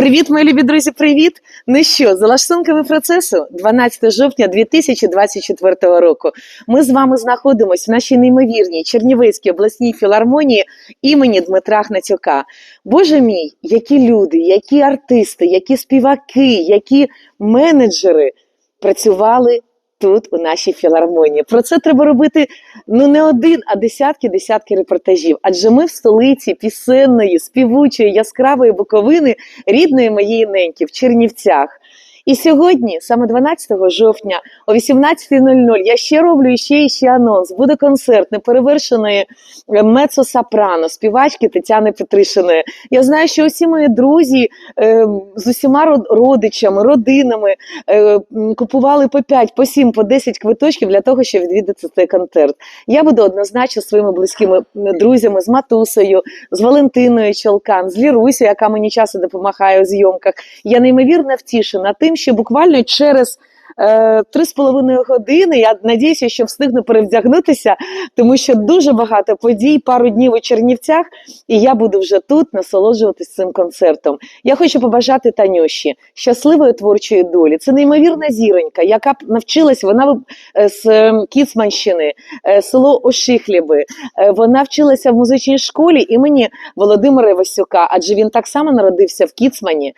Привіт, мої любі друзі, привіт! Ну що, за лаштунками процесу 12 жовтня 2024 року. Ми з вами знаходимося в нашій неймовірній Чернівецькій обласній філармонії імені Дмитра Гнатюка. Боже мій, які люди, які артисти, які співаки, які менеджери працювали тут, у нашій філармонії. Про це треба робити ну не один, а десятки десятки репортажів. Адже ми в столиці пісенної, співучої, яскравої буковини рідної моєї неньки в Чернівцях. І сьогодні, саме 12 жовтня, о 18.00, я ще роблю ще і ще анонс. Буде концерт неперевершеної мецо-сопрано, співачки Тетяни Петришиної. Я знаю, що усі мої друзі е, з усіма родичами, родинами е, купували по 5, по 7, по 10 квиточків для того, щоб відвідати цей концерт. Я буду однозначно своїми близькими друзями, з Матусею, з Валентиною Чолкан, з Лірусею, яка мені часто допомагає у зйомках. Я неймовірно втішена тим, що буквально через. Е, Три з половиною години. Я надіюся, що встигну перевдягнутися, тому що дуже багато подій, пару днів у Чернівцях, і я буду вже тут насолоджуватись цим концертом. Я хочу побажати Танюші щасливої творчої долі. Це неймовірна зіронька, яка навчилась. Вона е, з е, Кіцманщини, село Ошихліби. Вона вчилася в музичній школі імені Володимира Івасюка, адже він так само народився в Кіцмані.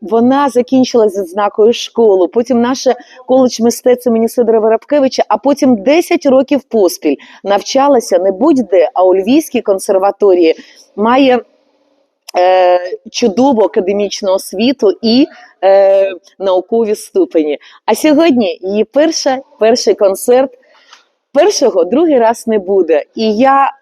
Вона закінчила з відзнакою школу. Наше коледж мистецтв імені Сидора Воробкевича, а потім 10 років поспіль навчалася не будь-де, а у Львівській консерваторії. Має е, чудову академічну освіту і е, наукові ступені. А сьогодні її перша, перший концерт. Першого другий раз не буде. І я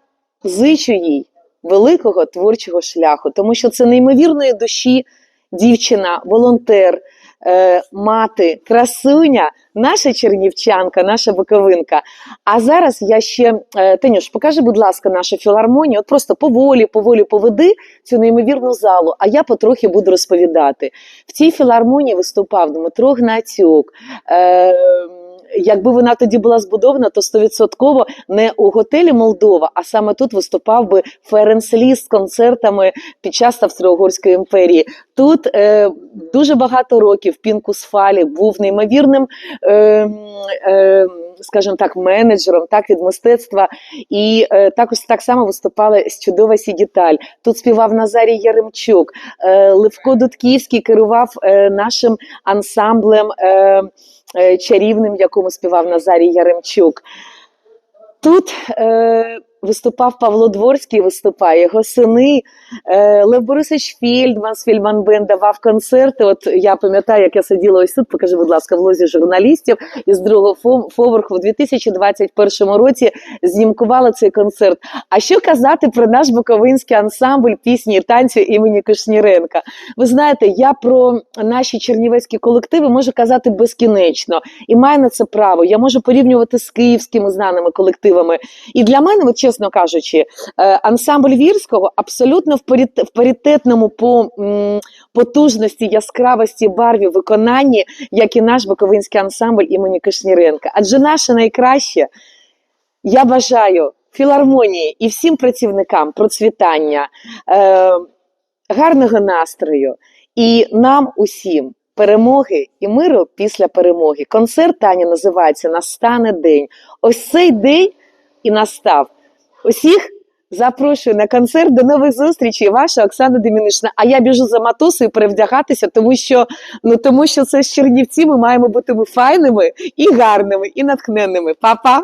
зичу їй великого творчого шляху, тому що це неймовірної душі дівчина, волонтер, е, мати, красуня, наша чернівчанка, наша буковинка. А зараз я ще е, Танюш, покажи, будь ласка, нашу філармонію. От просто поволі, поволі поведи цю неймовірну залу, а я потрохи буду розповідати. В цій філармонії виступав Дмитро Гнатюк. Е, Якби вона тоді була збудована, то стовідсотково не у готелі Молдова, а саме тут виступав би Ференс Ліс з концертами під час Австро-Угорської імперії. Тут е, дуже багато років Пінкус Фалі був неймовірним. Е, е, Скажімо так, менеджером так від мистецтва, і е, також так само виступала з чудова Сідіталь. Тут співав Назарій Яремчук, е, Левко Дудківський керував е, нашим ансамблем е, е, чарівним, в якому співав Назарій Яремчук. Тут е, виступав Павло Дворський, виступає його сини. Е, Лев Борисович Фільдман з Фільман Бен давав концерти. От я пам'ятаю, як я сиділа ось тут, покажи, будь ласка, в лозі журналістів із другого поверху в 2021 році знімкували цей концерт. А що казати про наш буковинський ансамбль пісні і танцю імені Кишніренка? Ви знаєте, я про наші чернівецькі колективи можу казати безкінечно і маю на це право. Я можу порівнювати з київськими знаними колективами. І для мене, от чесно кажучи, е, ансамбль вірського абсолютно в паритетному по потужності, яскравості, барві, виконанні, як і наш буковинський ансамбль імені Кишніренка. Адже наше найкраще, я бажаю філармонії і всім працівникам процвітання, е, гарного настрою і нам усім. Перемоги і миру після перемоги. Концерт Таня називається Настане день. Ось цей день і настав. Усіх запрошую на концерт. До нових зустрічей. Ваша Оксана Демінична. А я біжу за матусою перевдягатися, тому що ну тому що це з Чернівці. Ми маємо бути файними і гарними, і натхненними. Па-па!